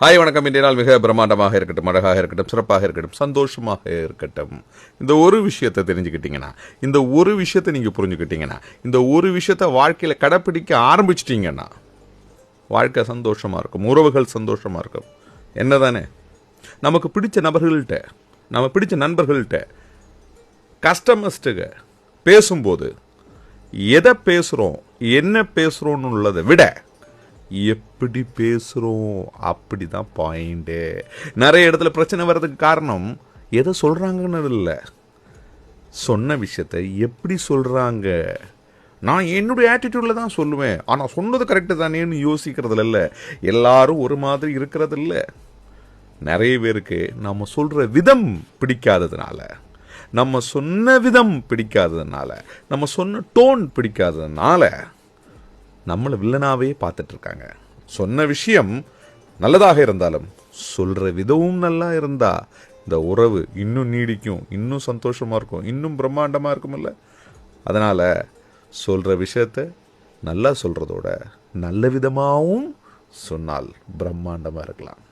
Hi வணக்கம். இன்றைய நாள் மிக பிரம்மாண்டமாக இருக்கட்டும் அழகாக இருக்கட்டும் சிறப்பாக இருக்கட்டும் சந்தோஷமாக இருக்கட்டும். இந்த ஒரு விஷயத்தை தெரிஞ்சுக்கிட்டீங்கன்னா இந்த ஒரு விஷயத்தை நீங்கள் புரிஞ்சுக்கிட்டீங்கன்னா இந்த ஒரு விஷயத்தை வாழ்க்கையில் கடைப்பிடிக்க ஆரம்பிச்சிட்டிங்கன்னா வாழ்க்கை சந்தோஷமாக இருக்கும் உறவுகள் சந்தோஷமாக இருக்கும். என்ன தானே நமக்கு பிடிச்ச நபர்கள்ட்ட நம்ம பிடிச்ச நண்பர்கள்ட்ட கஸ்டமர்ஸ்ட்டுக பேசும்போது எதை பேசுகிறோம் என்ன பேசுகிறோன்னு உள்ளதை விட எப்படி பேசுகிறோம் அப்படி தான் பாயிண்ட்டு நிறைய இடத்துல பிரச்சனை வர்றதுக்கு காரணம் எதை சொல்கிறாங்கன்னு இல்லை. சொன்ன விஷயத்தை எப்படி சொல்கிறாங்க நான் என்னுடைய ஆட்டிடியூடில் தான் சொல்லுவேன். ஆனால் சொன்னது கரெக்டு தானேன்னு யோசிக்கிறதுல இல்லை. எல்லாரும் ஒரு மாதிரி இருக்கிறது இல்லை. நிறைய பேருக்கு நம்ம சொல்கிற விதம் பிடிக்காததுனால நம்ம சொன்ன விதம் பிடிக்காததுனால நம்ம சொன்ன டோன் பிடிக்காததுனால நம்மளை வில்லனாவே பார்த்துட்ருக்காங்க. சொன்ன விஷயம் நல்லதாக இருந்தாலும் சொல்கிற விதமும் நல்லா இருந்தால் இந்த உறவு இன்னும் நீடிக்கும் இன்னும் சந்தோஷமாக இருக்கும் இன்னும் பிரம்மாண்டமாக இருக்குமில்ல அதனால் சொல்கிற விஷயத்த நல்லா சொல்கிறதோட நல்ல விதமாகவும் சொன்னால் பிரம்மாண்டமாக இருக்கலாம்.